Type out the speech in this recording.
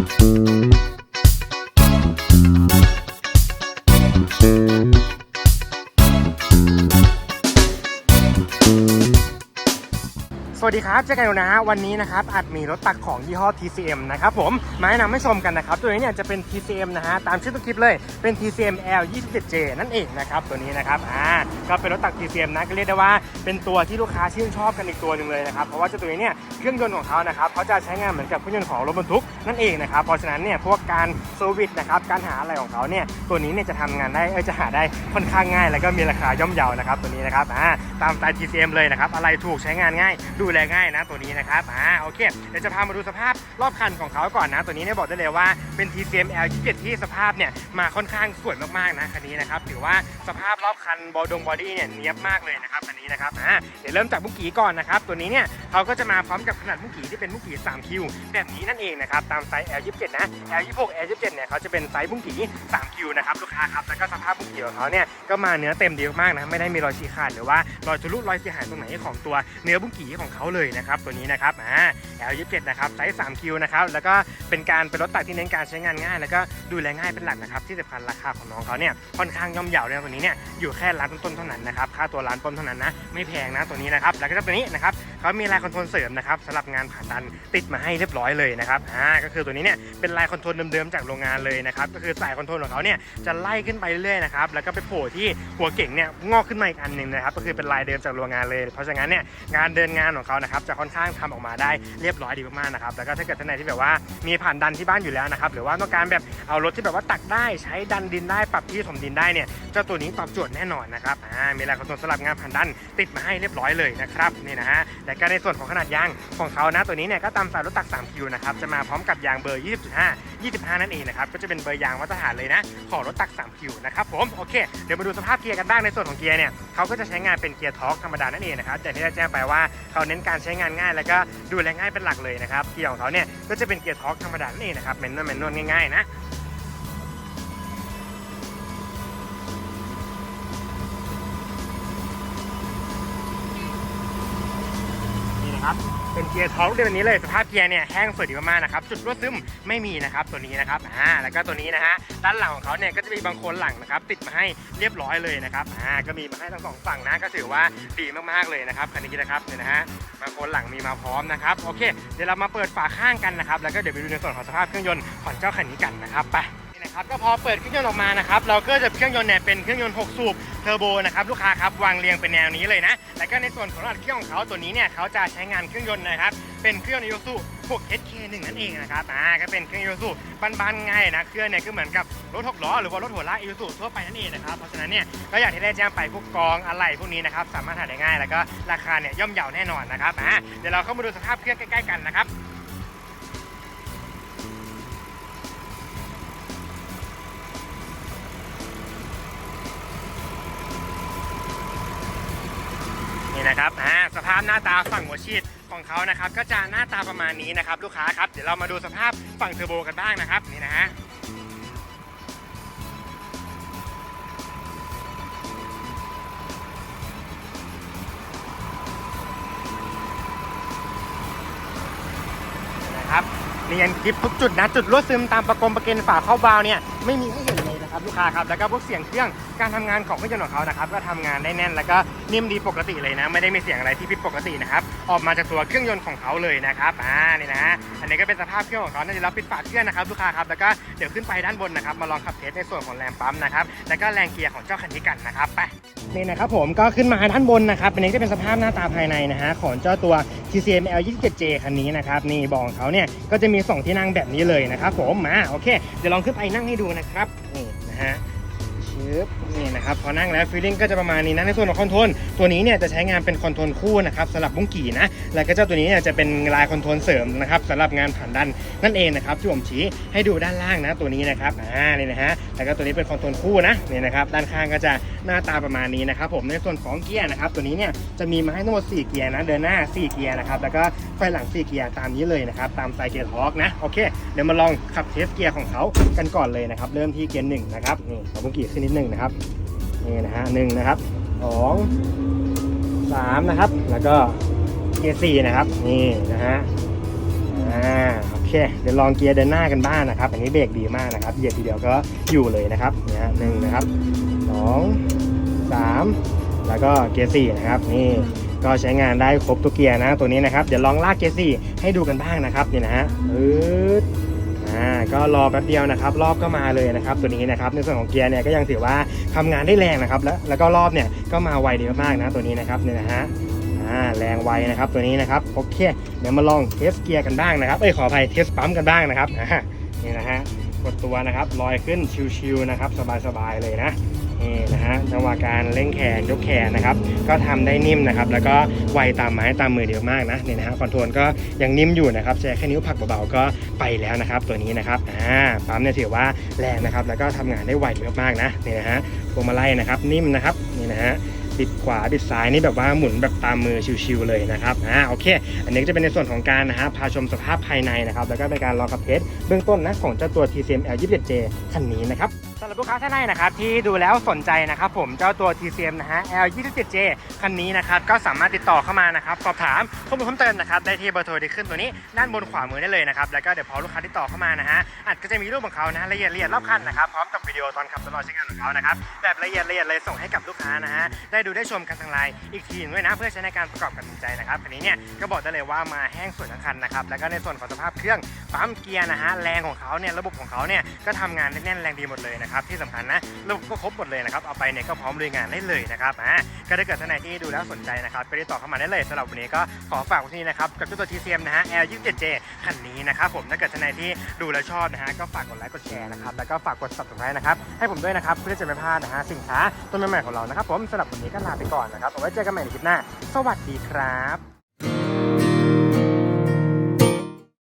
สวั ดีครับเจอกันอยู่นะฮะวันนี้นะครับอาจมีรถตักของยี่ห้อ TCM นะครับผมมาแนะนำให้ชมกันนะครับ ตัวนี้เนี่ยจะเป็น TCM นะฮะตามชื่อตัวคลิปเลยเป็น TCM L 27J นั่นเองนะครับตัวนี้นะครับอ่าก็เป็นรถตัก TCM นะก็เรียกได้ว่าเป็นตัวที่ลูกค้าชื่นชอบกันอีกตัวหนึ่งเลยนะครับเพราะว่าเจ้าตัวนี้เนี่ยเครื่องยนต์ของเขานะครับเขาจะใช้งานเหมือนกับเครื่องยนต์ของรถบรรทุกนั่นเองนะครับเพราะฉะนั้นเนี่ยพวกการเซอร์วิสนะครับการหาอะไรของเขาเนี่ยตัวนี้เนี่ยจะทำงานได้เอยจะหาได้ค่อนข้างง่าย แล้วก็มีราคาย่อมเยานะครับตัวนี้นะครับอ่าตามสไตล์ TCM เลยนะครับอะไรถูกใช้งานง่ายดูแลง่ายนะตัวนี้นะครับอ่าโอเคเดี๋ยวจะพามาดูสภาพรอบคันของเขาก่อนนะ ตัวนี้เนี่ยบอกได้เลยว่าเป็น TCM L27 ที่สภาพเนี่ยมาค่อนข้างสวยมากๆนะคันนี้นะครับถือว่าสภาพรอบคันบอดงบอดี้เนี่ยเนียบมากเลยนะครับคันนี้นะครับอ่าเดี๋ยวเริ่มจากบุ้งกีก่อนนะครับตัวนี้เนี่ยเขาก็จะมาพร้อมกับขนาดบุ้งกีที่เป็นบุ้งกี3คิวแบบนี้นั่นเองนะครับตามไซส์ L27 นะ L26 L27 เนี่ยเขาจะเป็นไซส์บุ้งกี3คิวนะครับลูกค้าครับแล้วก็สภาพบุ้งกีของเขาเนี่ยก็มาเนื้อเต็มดีมากนะไม่ได้มีรอยฉีกขาดหรือว่ารอยทะลุรอยเสียหายตรงไหนของตัวเนื้อบุ้งกีของเขาเลยนะครับตัวนี้นะครับอ่า L27 นะครับไซส์ 3 คิวนะครับแล้วก็เป็นการเป็นรถตักที่เน้นการใช้งานง่าย แล้วก็ดูแลง่ายเป็นหลักนะครับที่สำคัญราคาของน้องเขาเนี่ยค่อนข้างย่อมเยาเลยนะตัวนี้เนี่ยอยู่แค่ร้านต้นๆเท่านั้นนะครับค่าตัวร้านต้นเท่านั้นนะไม่แพงนะตัวนี้นะครับแล้วก็ตัวนี้นะครับ เขามีลายคอนโทรลเสริมนะครับสำหรับงานผ่าตันติดมาให้เรียบร้อยเลยนะครับอ่าก็คือตัวนี้เนี่ยเป็นลายคอนโทรลเดิมๆจากโรงงานเลยนะครับก็คือสายคอนโทรลของเขาเนี่ยจะไล่ขึ้นไปเรื่อยๆนะครับแล้วก็ไปโผล่ที่หัวเก่งเนี่ยงอกขึ้นมาอีกอันหนึ่งนะครับก็คือเป็นลายเดิมจากโรงงานเลย เพราะฉะนั้นเนี่ยงานเดินงานของเขานะครับจะค่อนข้างทำออกมาได้เรียบร้อยดีมากๆนะครับแล้วก็ถ้าเกิดท่านไหนที่แบบว่ามีผ่านดันที่บ้านอยู่แล้วนะครับหรือว่าต้องการแบบเอารถที่แบบว่าตักได้ใช้ดันดินได้ปรับที่ถมดินได้เนี่ยเจ้าตัวนี้ตอบโจทย์แน่นอนนะครับอ่ามีลายคอนโทรลสลับงานผ่านดันติดมาให้เรียบร้อยเลยนะครับนี่นะฮะแต่ก็ในส่วนของขนาดยางของเขานะตัวนี้เนี่ยก็ตามสายรถตัก 3 คิวนะครับจะมาพร้อมกับยางเบอร์ 20.5 25 นั่นเองนะครับก็จะเป็นเบอร์ยางมาตรฐานเลยนะของรถตัก 3 คิวนะครับผมโอเคเดี๋ยวมาดูสภาพเกียร์กันบ้างในส่วนของเกียร์เนี่ยเขาก็จะใช้งานเป็นเกียร์ทอร์กธรรมดานั่นเองนะครับอย่ที่ได้แจ้งไปว่าเขาเน้นการใช้งานง่ายแล้วก็ดูแลง่ายเป็นหลักเลยนะครับเกียร์ของเขาเนี่ยก็จะเป็นเกียร์ทอร์กธรรมดานั่นเองนะครับแมนนวลแมนนวลง่ายๆนะ ครับ เป็นเกียร์ท้องเดือนนี้เลยสภาพเกียร์เนี่ยแห้งสวยดีมากๆนะครับจุดรั่วซึมไม่มีนะครับตัวนี้นะครับอ่าแล้วก็ตัวนี้นะฮะด้านหลังของเขาเนี่ยก็จะมีบางคนหลังนะครับติดมาให้เรียบร้อยเลยนะครับอ่าก็มีมาให้ทั้งสองฝั่งนะก็ถือว่าดีมากๆเลยนะครับคันนี้นะครับเนี่ยนะฮะบางคนหลังมีมาพร้อมนะครับโอเค เดี๋ยวเรามาเปิดฝาข้างกันนะครับแล้วก็เดี๋ยวไปดูในส่วนของสภาพเครื่องยนต์ของเจ้าคันนี้กันนะครับไป นะครับก็พอเปิดเครื่องยนต์ออกมานะครับเราก็จะเครื่องยนต์เนี่ยเป็นเครื่องยนต์ 6 สูบเทอร์โบนะครับลูกค้าครับวางเรียงเป็นแนวนี้เลยนะแล้วก็ในส่วนของอัดเครื่องของเขาตัวนี้เนี่ยเขาจะใช้งานเครื่องยนต์นะครับเป็นเครื่องอีโซู6 HK1 นั่นเองนะครับอ่าก็เป็นเครื่องอีโซูบ้านๆง่ายนะเครื่องเนี่ยก็เหมือนกับรถหกล้อหรือว่ารถหัวลากอีโซูทั่วไปนั่นเองนะครับเพราะฉะนั้นเนี่ยก็อย่างที่ได้แจ้งไปพวกกองอะไหล่พวกนี้นะครับสามารถหาได้ง่าย แล้วก็ราคาเนี่ยย่อมเยาแน่นอนนะครับอ่าเดี๋ยวเราเข้ามาดูสภาพเครื่องใกล้ๆกันนะครับ นะครับอ่าสภาพหน้าตาฝั่งหัวฉีดของเขานะครับ ก็จะหน้าตาประมาณนี้นะครับ ลูกค้าครับเดี๋ยวเรามาดูสภาพฝั่งเทอร์โบกันบ้างนะครับนี่นะฮะนะครับเนียนคลิปทุกจุดนะจุดรั่วซึมตามประกรมประเกนฝาเข้าบาวเนี่ยไม่มีให้เห็น ครับลูกค้าครับแล้วก็พวกเสียงเครื่องการทำงานของเครื่องยนต์ของเขานะครับก็ทำงานได้แน่น แล้วก็นิ่มดีปกติเลยนะ ไม่ได้มีเสียงอะไรที่ผิดปกตินะครับออกมาจากตัวเครื่องยนต์ของเขาเลยนะครับอ่านี่นะอันนี้ก็เป็นสภาพเครื่องของเขานะเดี๋ยวเราปิดฝาเครื่องนะครับลูกค้าครับแล้วก็เดี๋ยวขึ้นไปด้านบนนะครับมาลองขับเทสในส่วนของแรงปั๊มนะครับแล้วก็แรงเกียร์ของเจ้าคันนี้กันนะครับไปนี่นะครับผมก็ขึ้นมาด้านบนนะครับอันนี้ก็เป็นสภาพหน้าตาภายในนะฮะของเจ้าตัว TCM L27J คันนี้นะครับนี่บอกเขาเนี่ยก็จะมี 2 ที่นั่งแบบนี้เลยนะครับผมมาโอเค เดี๋ยวลองขึ้นไปนั่งให้ดูนะครับ นี่ นี่นะครับพอนั่งแล้วฟีลลิ่งก็จะประมาณนี้นะในส่วนของคอนโทรลตัวนี้เนี่ยจะใช้งานเป็นคอนโทรลคู่นะครับสำหรับบุ้งกี่นะแล้วก็เจ้าตัวนี้เนี่ยจะเป็นลายคอนโทรลเสริมนะครับสำหรับงานผ่านดันนั่นเองนะครับที่ผมชี้ให้ดูด้านล่างนะตัวนี้นะครับอ่านี่นะฮะแล้วก็ตัวนี้เป็นคอนโทรลคู่นะนี่นะครับด้านข้างก็จะหน้าตาประมาณนี้นะครับผมในส่วนของเกียร์นะครับตัวนี้เนี่ยจะมีมาให้ทั้งหมด4เกียร์นะเดินหน้า 4 เกียร์นะครับแล้วก็ไฟหลัง 4 เกียร์ตามนี้เลยนะครับตามสไตล์เกียร์ทอร์กนะโอเคเดี๋ยวมาลองขับเทสเกียร์ของเขากันก่อนเลยนะครับเริ่มที่เกียร์หนึ่งนะครับนี่ขอบุ้งกี่ขึ้นนิดหนึ่งนะครับนี่นะฮะหนึ่งนะครับสองสามนะครับ แล้วก็เกียร์สี่นะครับ นี่นะฮะอ่าโอเค เดี๋ยวลองเกียร์เดินหน้ากันบ้างนะครับ อันนี้เบรกดีมากนะครับ เหยียบทีเดียวก็อยู่เลยนะครับเนี่ยหนึ่งนะครับสองสามแล้วก็เกียร์สี่นะครับ นี่ก็ใช้งานได้ครบทุกเกียร์นะตัวนี้นะครับ เดี๋ยวลองลากเกียร์สี่ให้ดูกันบ้างนะครับนี่นะฮะอืด อ่าก็รอแป๊บเดียวนะครับรอบก็มาเลยนะครับตัวนี้นะครับในส่วนของเกียร์เนี่ยก็ยังถือว่าทำงานได้แรงนะครับแล้วแล้วก็รอบเนี่ยก็มาไวดีมากๆนะตัวนี้นะครับเนี่ยนะฮะอ่าแรงไวนะครับตัวนี้นะครับโอเคเดี๋ยวมาลองเทสเกียร์กันบ้างนะครับเอ้ยขออภัยเทสปั๊มกันบ้างนะครับนี่นะฮะกดตัวนะครับลอยขึ้นชิวๆนะครับสบายๆเลยนะ นี่นะฮะจังหวะการเล่งแขนยกแขนนะครับ ก็ทำได้นิ่มนะครับ แล้วก็ไวตามไม้ตามมือเดียวมากนะนี่นะฮะคอนโทรลก็ยังนิ่มอยู่นะครับใช้แค่นิ้วผักเบาๆก็ไปแล้วนะครับ ตัวนี้นะครับอ่าปั๊มเนี่ยถือว่าแรงนะครับ แล้วก็ทำงานได้ไวมากๆนะนี่นะฮะพวงมาลัยนะครับ นิ่มนะครับนี่นะฮะบิดขวาบิดซ้ายนี่แบบว่าหมุนแบบตามมือชิวๆเลยนะครับอ่าโอเค อันนี้ก็จะเป็นในส่วนของการนะฮะพาชมสภาพภายในนะครับ แล้วก็เป็นการลองขับเทสเบื้องต้นนะของเจ้าตัว TCM L27J คันนี้นะครับ รับลูกค้าท่านใดนะครับที่ดูแล้วสนใจนะครับผมเจ้าตัว TCM นะฮะ L27J คันนี้นะครับก็สามารถติดต่อเข้ามานะครับสอบถามข้อมูลเพิ่มเติมนะครับได้ที่เบอร์โทรที่ขึ้นตัวนี้ด้านบนขวามือได้เลยนะครับแล้วก็เดี๋ยวพอลูกค้าติดต่อเข้ามานะฮะอาจก็จะมีรูปของเขานะละเอียดละเอียดรอบคันนะครับพร้อมกับวิดีโอตอนขับตลอดใช้งานของเขานะครับแบบละเอียดละเอียดเลยส่งให้กับลูกค้านะฮะได้ดูได้ชมกันทางไลน์อีกทีหนึงด้วยนะ เพื่อใช้ในการประกอบการตัดสินใจนะครับคันนี้เนี่ยก็บอกได้เลยว่ามาแห้งสวยทั้งคันนะครับแล้วก็ในส่วนของสภาพเครื่องปั๊มเกียร์นะฮะแรงของเขาเนี่ยระบบของเขาเนี่ยก็ทำงานแน่นแรงดีหมดเลยนะครับที่สำคัญนะระบบก็ครบหมดเลยนะครับเอาไปเนี่ยก็พร้อมลุยงานได้เลยนะครับอ่าก็ถ้าเกิดท่านไหนที่ดูแล้วสนใจนะครับก็ติดต่อเข้ามาได้เลยสำหรับวันนี้ก็ขอฝากไว้ที่นี่นะครับกับเจ้าตัว TCM นะฮะ L27J คันนี้นะครับผมถ้าเกิดท่านไหนที่ดูแล้วชอบนะฮะก็ฝากกดไลค์กดแชร์นะครับแล้วก็ฝากกด subscribe นะครับให้ผมด้วยนะครับเพื่อจะไม่พลาดนะฮะสินค้าต้นใหม่ๆของเรานะครับผมสำหรับวันนี้ก็ลาไปก่อนนะครับเอาไว้เจอกันใหม่ในคลิปหน้า สวัสดีครับ